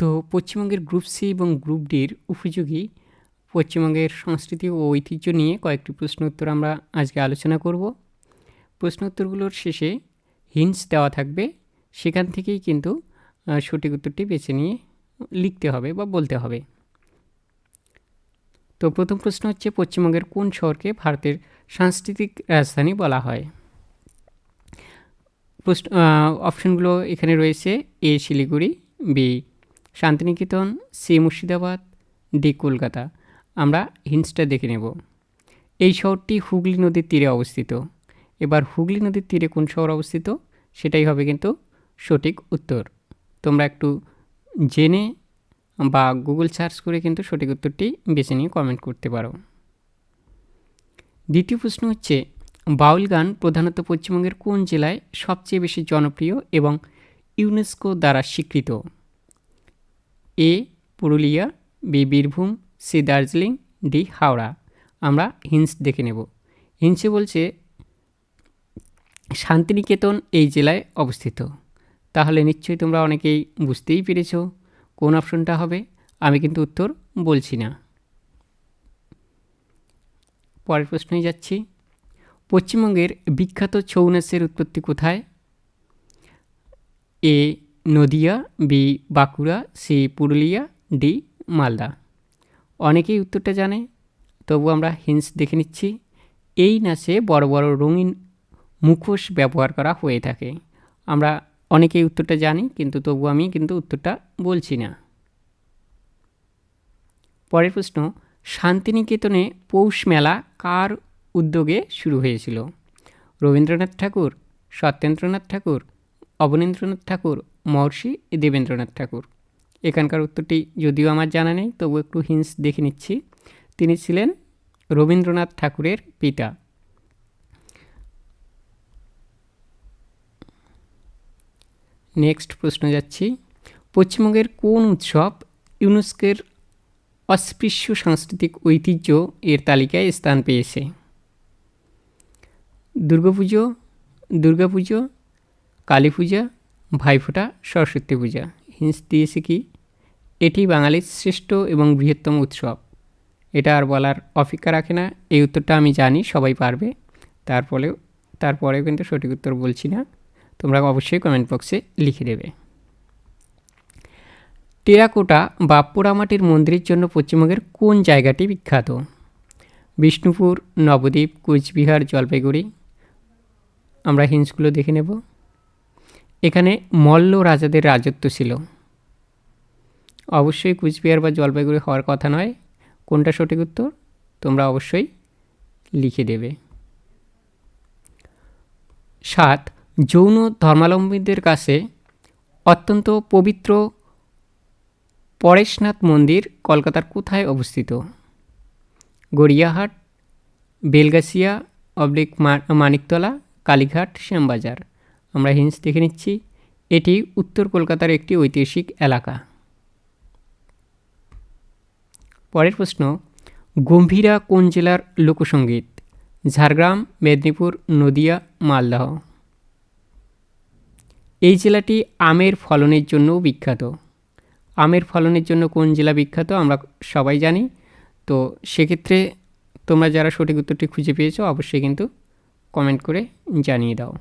তো পশ্চিমবঙ্গের group C এবং গ্রুপ ডির উপযোগী পশ্চিমবঙ্গের সংস্কৃতি ও ঐতিহ্য নিয়ে কয়েকটি প্রশ্ন উত্তর আমরা আজকে আলোচনা করব। প্রশ্ন উত্তরগুলোর শেষে হিন্টস দেওয়া থাকবে। সেখান থেকেই কিন্তু সঠিক উত্তরটি বেছে নিয়ে লিখতে হবে বা বলতে হবে। তো প্রথম প্রশ্ন হচ্ছে, পশ্চিমবঙ্গের কোন শহরকে ভারতের সাংস্কৃতিক রাজধানী বলা হয়? প্রশ্ন অপশনগুলো এখানে রয়েছে, A Siliguri, B Santiniketan C Murshidabad, D Kolkata. আমরা হিন্টসটা দেখে নেব। এই শহরটি হুগলি নদীর তীরে অবস্থিত। এবার হুগলি নদীর তীরে কোন শহর অবস্থিত? সেটাই হবে কিন্তু সঠিক উত্তর। তোমরা একটু জেনে বা গুগল সার্চ করে কিন্তু সঠিক উত্তরটি বেছে নিয়ে কমেন্ট করতে পারো। দ্বিতীয় প্রশ্ন হচ্ছে, বাউল গান প্রধানত পশ্চিমবঙ্গের কোন জেলায় সবচেয়ে বেশি জনপ্রিয় এবং ইউনেস্কো দ্বারা স্বীকৃত? A, Purulia, B, Birbhum, C, Darjeeling, D, Howrah. আমরা হিন্স দেখে নেব। হিন্সে বলছে, শান্তিনিকেতন এই জেলায় অবস্থিত। তাহলে নিশ্চয়ই তোমরা অনেকেই বুঝতেই পেরেছ কোন অপশনটা হবে। আমি কিন্তু উত্তর বলছি না। পরের প্রশ্নে যাচ্ছি। পশ্চিমবঙ্গের বিখ্যাত ছৌ নাচের উৎপত্তি কোথায়? A Nadia, B Bankura, C Purulia, D Malda. অনেকেই উত্তরটা জানে, তবু আমরা হিন্স দেখে নিচ্ছি। এই নাচে বড় বড় রঙিন মুখোশ ব্যবহার করা হয়ে থাকে। আমরা অনেকেই উত্তরটা জানি, কিন্তু তবু আমি কিন্তু উত্তরটা বলছি না। পরের প্রশ্ন, শান্তিনিকেতনে পৌষ মেলা কার উদ্যোগে শুরু হয়েছিল? রবীন্দ্রনাথ ঠাকুর, সত্যেন্দ্রনাথ ঠাকুর, অবনীন্দ্রনাথ ঠাকুর মহর্ষি দেবেন্দ্রনাথ ঠাকুর। এখানকার উত্তরটি যদিও আমার জানা নেই, তবু একটু হিন্স দেখে নিচ্ছি। তিনি ছিলেন রবীন্দ্রনাথ ঠাকুরের পিতা। নেক্সট প্রশ্ন যাচ্ছি। পশ্চিমবঙ্গের কোন উৎসব ইউনেস্কের অস্পৃশ্য সাংস্কৃতিক ঐতিহ্য এর তালিকায় স্থান পেয়েছে? দুর্গাপুজো দুর্গাপুজো কালী পূজা ভাইফোঁটা সরস্বতী পূজা। হিন্স দিয়েছে কি? এটি বাঙালির শ্রেষ্ঠ এবং বৃহত্তম উৎসব। এটা আর বলার অপেক্ষা রাখে না, এই উত্তরটা আমি জানি, সবাই পারবে। তারপরেও তারপরেও কিন্তু সঠিক উত্তর বলছি না। তোমরা অবশ্যই কমেন্ট বক্সে লিখে দেবে। টেরাকোটা বা পোড়ামাটির মন্দিরের জন্য পশ্চিমবঙ্গের কোন জায়গাটি বিখ্যাত? বিষ্ণুপুর, নবদ্বীপ, কোচবিহার, জলপাইগুড়ি। আমরা হিন্সগুলো দেখে নেব। এখানে মল্ল রাজাদের রাজত্ব ছিল। অবশ্যই কুচবিহার বা জলপাইগুড়ি হওয়ার কথা নয়। কোনটা সঠিক উত্তর? তোমরা অবশ্যই লিখে দেবে। সাত, যৌন ধর্মাবলম্বীদের কাছে অত্যন্ত পবিত্র পরেশনাথ মন্দির কলকাতার কোথায় অবস্থিত? গড়িয়াহাট, বেলগাছিয়া, অবলিক মানিকতলা, কালীঘাট, শ্যামবাজার। আমরা হিন্স দেখে নিচ্ছি। এটি উত্তর কলকাতার একটি ঐতিহাসিক এলাকা। পরের প্রশ্ন, গম্ভীরা কোন জেলার লোকসঙ্গীত ঝাড়গ্রাম, মেদিনীপুর, নদিয়া, মালদহ। এই জেলাটি আমের ফলনের জন্যও বিখ্যাত। আমের ফলনের জন্য কোন জেলা বিখ্যাত আমরা সবাই জানি। তো সেক্ষেত্রে তোমরা যারা সঠিক উত্তরটি খুঁজে পেয়েছ, অবশ্যই কিন্তু কমেন্ট করে জানিয়ে দাও।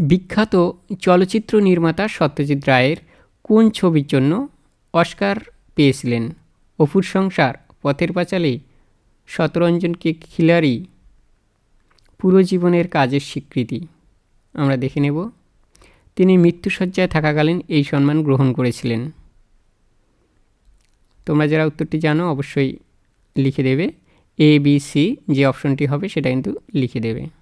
বিখ্যাত চলচ্চিত্র নির্মাতা সত্যজিৎ রায়ের কোন ছবির জন্য অস্কার পেয়েছিলেন? অপুর সংসার, পথের পাঁচালী, শতরঞ্জনকে খিলারি পুরো জীবনের কাজের স্বীকৃতি। আমরা দেখে নেব। তিনি মৃত্যুসজ্জায় থাকাকালীন এই সম্মান গ্রহণ করেছিলেন। তোমরা যারা উত্তরটি জানো, অবশ্যই লিখে দেবে। এ, বি, সি যে অপশনটি হবে, সেটা কিন্তু লিখে দেবে।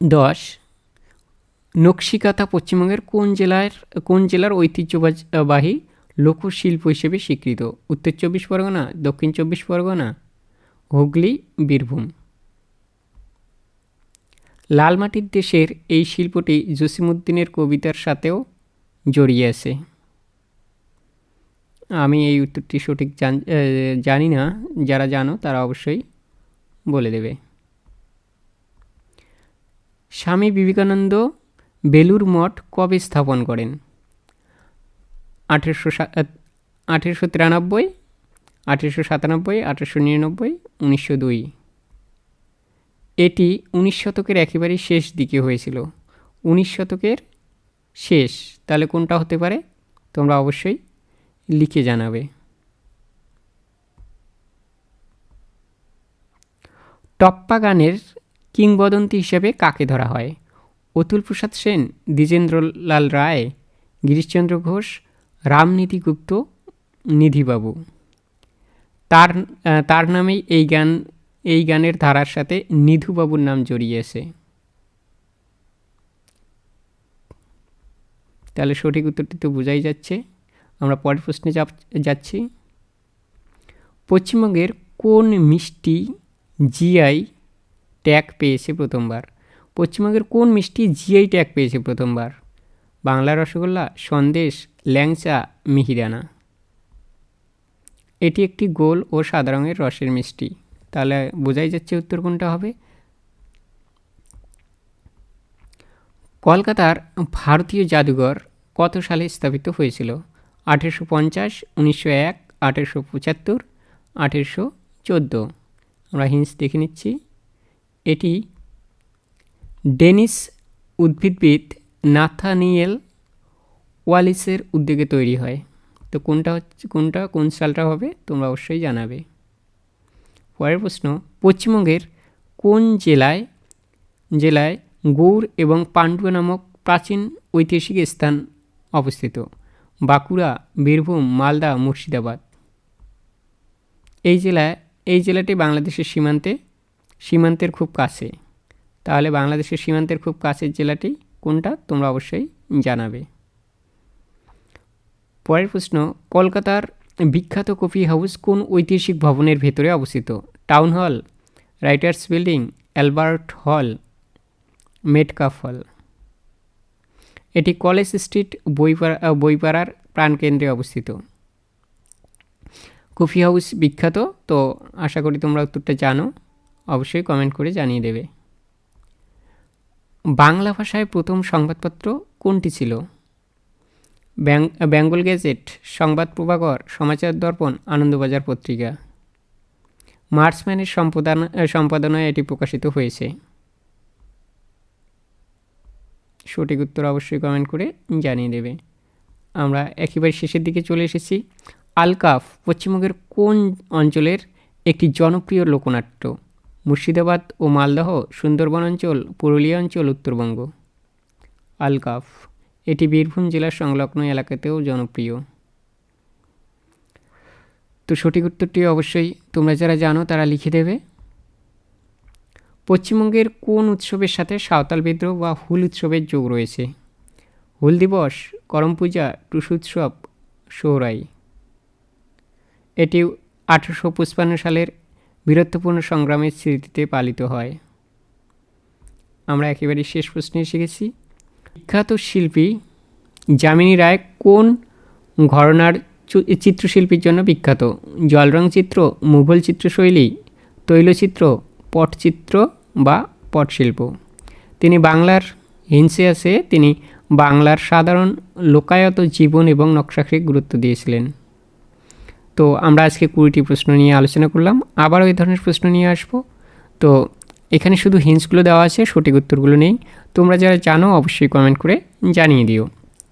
দশ, নকশিকাতা পশ্চিমবঙ্গের কোন জেলার কোন জেলার ঐতিহ্যবাহী লোকশিল্প হিসেবে স্বীকৃত? উত্তর চব্বিশ পরগনা, দক্ষিণ চব্বিশ পরগনা, হুগলি, বীরভূম। লালমাটির দেশের এই শিল্পটি জসিমুদ্দিনের কবিতার সাথেও জড়িয়ে আছে। আমি এই উত্তরটি সঠিক জানি না, যারা জানো তারা অবশ্যই বলে দেবে। স্বামী বিবেকানন্দ বেলুর মঠ কবে স্থাপন করেন? আঠেরোশো আঠেরোশো তিরানব্বই, আঠেরোশো সাতানব্বই, আঠেরোশো নিরানব্বই, উনিশশো দুই। এটি উনিশ শতকের একেবারেই শেষ দিকে হয়েছিল। উনিশ শতকের শেষ। তাহলে কোনটা হতে পারে? তোমরা অবশ্যই লিখে জানাবে। টপ্পা গানের কিংবদন্তি হিসেবে কাকে ধরা হয়? অতুল প্রসাদ সেন, দ্বিজেন্দ্রলাল রায়, গিরিশচন্দ্র ঘোষ, রামনীতি গুপ্ত, নিধিবাবু। তার তার নামেই এই গান, এই গানের ধারার সাথে নিধুবাবুর নাম জড়িয়েছে। তাহলে সঠিক উত্তরটি তো বোঝাই যাচ্ছে। আমরা পরের প্রশ্নে যাচ্ছি। পশ্চিমবঙ্গের কোন মিষ্টি জিআই ট্যাগ পেয়েছে প্রথমবার। পশ্চিমবঙ্গের কোন মিষ্টি জিআই ট্যাগ পেয়েছে প্রথমবার? বাংলা রসগোল্লা, সন্দেশ, ল্যাংচা, মিহিদানা। এটি একটি গোল ও সাদা রঙের রসের মিষ্টি। তাহলে বোঝাই যাচ্ছে উত্তর কোনটা হবে। কলকাতার ভারতীয় জাদুঘর কত সালে স্থাপিত হয়েছিল? আঠেরোশো পঞ্চাশ, উনিশশো এক, আঠেরোশো পঁচাত্তর, আঠেরোশো চোদ্দ। আমরা হিন্স দেখে নিচ্ছি। এটি ডেনিস উদ্ভিদবিদ নাথানিয়েল ওয়ালিসের উদ্যোগে তৈরি হয়। তো কোনটা হচ্ছে, কোনটা, কোন সালটা হবে, তোমরা অবশ্যই জানাবে। পরের প্রশ্ন, পশ্চিমবঙ্গের কোন জেলায় জেলায় গৌড় এবং পান্ডুয়া নামক প্রাচীন ঐতিহাসিক স্থান অবস্থিত? বাঁকুড়া, বীরভূম, মালদা, মুর্শিদাবাদ। এই জেলায়, এই জেলাটি বাংলাদেশের সীমান্তে সীমান্তের খুব কাছে। তাহলে বাংলাদেশের সীমান্তের খুব কাছের জেলাটি কোনটা? তোমরা অবশ্যই জানাবে। পরের প্রশ্ন, কলকাতার বিখ্যাত কফি হাউস কোন ঐতিহাসিক ভবনের ভেতরে অবস্থিত? Town Hall, Writers' Building, Albert Hall Metcalfe Hall এটি কলেজ স্ট্রিট, বইপাড়া বইপাড়ার প্রাণকেন্দ্রে অবস্থিত। কফি হাউস বিখ্যাত, তো আশা করি তোমরা উত্তরটা জানো। অবশ্যই কমেন্ট করে জানিয়ে দেবে। বাংলা ভাষায় প্রথম সংবাদপত্র কোনটি ছিল? বেঙ্গল গেজেট, সংবাদ প্রভাকর, সমাচার দর্পণ, আনন্দবাজার পত্রিকা। মার্চম্যানের সম্পাদন, সম্পাদনায় এটি প্রকাশিত হয়েছে। সঠিক উত্তর অবশ্যই কমেন্ট করে জানিয়ে দেবে। আমরা একেবারে শেষের দিকে চলে এসেছি। আলকাফ পশ্চিমবঙ্গের কোন অঞ্চলের একটি জনপ্রিয় লোকনাট্য? মুর্শিদাবাদ ও মালদহ, সুন্দরবন অঞ্চল, পুরুলিয়া অঞ্চল, উত্তরবঙ্গ। আলকাফ, এটি বীরভূম জেলার সংলগ্ন এলাকাতেও জনপ্রিয়। তো সঠিক উত্তরটি অবশ্যই তোমরা যারা জানো তারা লিখে দেবে। পশ্চিমবঙ্গের কোন উৎসবের সাথে সাঁওতাল বিদ্রোহ বা হুল উৎসবের যোগ রয়েছে? হুল দিবস, করম পূজা, টুসু উৎসব, সোহরাই। এটি আঠেরোশো সালের বীরত্বপূর্ণ সংগ্রামের স্মৃতিতে পালিত হয়। আমরা একেবারে শেষ প্রশ্নে শিখেছি। বিখ্যাত শিল্পী যামিনী রায় কোন ঘরনার চিত্রশিল্পীর জন্য বিখ্যাত? জলরং চিত্র, মুঘল চিত্রশৈলী, তৈলচিত্র, পটচিত্র বা পটশিল্প। তিনি বাংলার আছে, তিনি বাংলার সাধারণ লোকায়ত, জীবন এবং নকশাকে গুরুত্ব দিয়েছিলেন। তো আমরা আজকে কুড়িটি প্রশ্ন নিয়ে আলোচনা করলাম। আবারও এই ধরনের প্রশ্ন নিয়ে আসব। তো এখানে শুধু হিন্সগুলো দেওয়া আছে, সঠিক উত্তরগুলো নেই। তোমরা যারা জানো, অবশ্যই কমেন্ট করে জানিয়ে দিও।